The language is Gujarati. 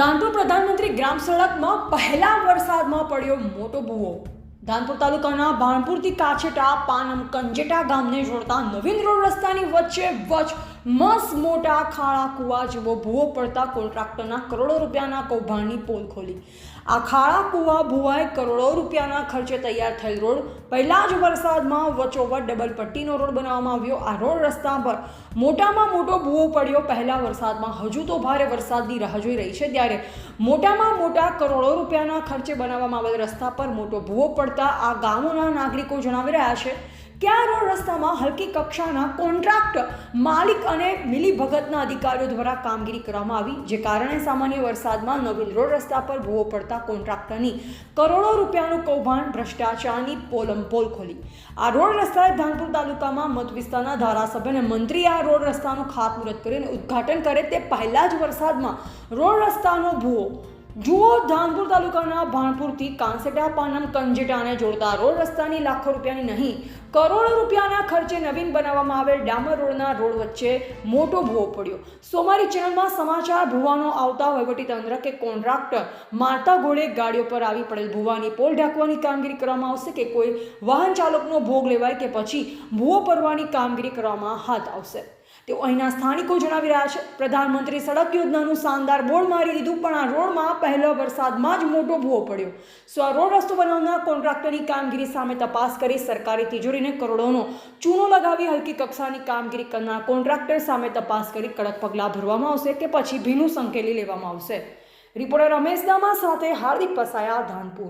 ધાનપુર પ્રધાનમંત્રી ગ્રામ સડકમાં પહેલા વરસાદમાં પડ્યો મોટો ભૂવો ધાનપુર તાલુકાના ભાણપુરથી કાછેટા, પાનમ, કંજેટા ગામને જોડતા નવીન રોડ રસ્તાની વચ્ચે વચ મસ મોટા ખાડા કુવા જેવો ભૂવો પડતા કોન્ટ્રાક્ટરના કરોડો રૂપિયાના કૌભાંડની પોલ ખોલી. આ ખાડા કુવા, ભૂવાએ કરોડો રૂપિયાના ખર્ચે તૈયાર થયેલ રોડ, પહેલા જ વરસાદમાં વચોવચ ડબલ પટ્ટીનો રોડ બનાવવામાં આવ્યો. આ રોડ રસ્તા પર મોટામાં મોટો ભૂવો પડ્યો. પહેલા વરસાદમાં હજુ તો ભારે વરસાદની રાહ જોઈ રહી છે. ત્યારે મોટામાં મોટા કરોડો રૂપિયાના ખર્ચે બનાવવામાં આવેલ રસ્તા પર મોટો ભૂવો પડતા આ ગામોના નાગરિકો જણાવી રહ્યા છે કે આ રોડ રસ્તામાં હલકી કક્ષાના કોન્ટ્રાક્ટ માલિક અને મિલીભગતના અધિકારીઓ દ્વારા કામગીરી કરવામાં આવી, જે કારણે સામાન્ય વરસાદમાં નવીન રોડ રસ્તા પર ભૂવો પડતા કોન્ટ્રાક્ટરની કરોડો રૂપિયાનું કૌભાંડ, ભ્રષ્ટાચારની પોલમપોલ ખોલી. આ રોડ રસ્તાએ ધાનપુર તાલુકામાં મત વિસ્તારના ધારાસભ્ય અને મંત્રી આ રોડ રસ્તાનું ખાતમુહૂર્ત કરીને ઉદ્ઘાટન કરે તે પહેલાં જ વરસાદમાં રોડ રસ્તાનો ભૂવો જુઓ ધાનપુર તાલુકાના ભાણપુરથી કાંસેટા, પાનમ કંજેટાને જોડતા રોડ રસ્તાની લાખો રૂપિયાની નહીં, કરોડો રૂપિયાના ખર્ચે નવીન બનાવવામાં આવેલ ડામર રોડના રોડ વચ્ચે મોટો ભૂવો પડ્યો. સોમારી ચેનલમાં સમાચાર, ભૂવાનો આવતા વહીવટીતંત્ર કે કોન્ટ્રાક્ટર. મારતા ઘોડે ગાડીઓ પર આવી પડેલ ભૂવાની પોલ ઢાંકવાની કામગીરી કરવામાં આવશે કે કોઈ વાહન ચાલકનો ભોગ લેવાય કે પછી ભૂવો પરવાની કામગીરી કરવામાં હાથ આવશે. તેઓ અહીંના સ્થાનિકો જણાવી રહ્યા છે. પ્રધાનમંત્રી સડક યોજનાનું શાનદાર બોર્ડ મારી દીધું, પણ આ રોડમાં પહેલા વરસાદમાં જ મોટો ભૂવો પડ્યો. સો આ રોડ રસ્તો બનાવનાર કોન્ટ્રાક્ટરની કામગીરી સામે તપાસ કરી સરકારી તિજોરીને કરોડોનો ચૂનો લગાવી હલકી કક્ષાની કામગીરી કરનાર કોન્ટ્રાક્ટર સામે તપાસ કરી કડક પગલાં ભરવામાં આવશે કે પછી ભીનું સંકેલી લેવામાં આવશે. રિપોર્ટર રમેશ દામા સાથે હાર્દિક પસાયા ધાનપુર.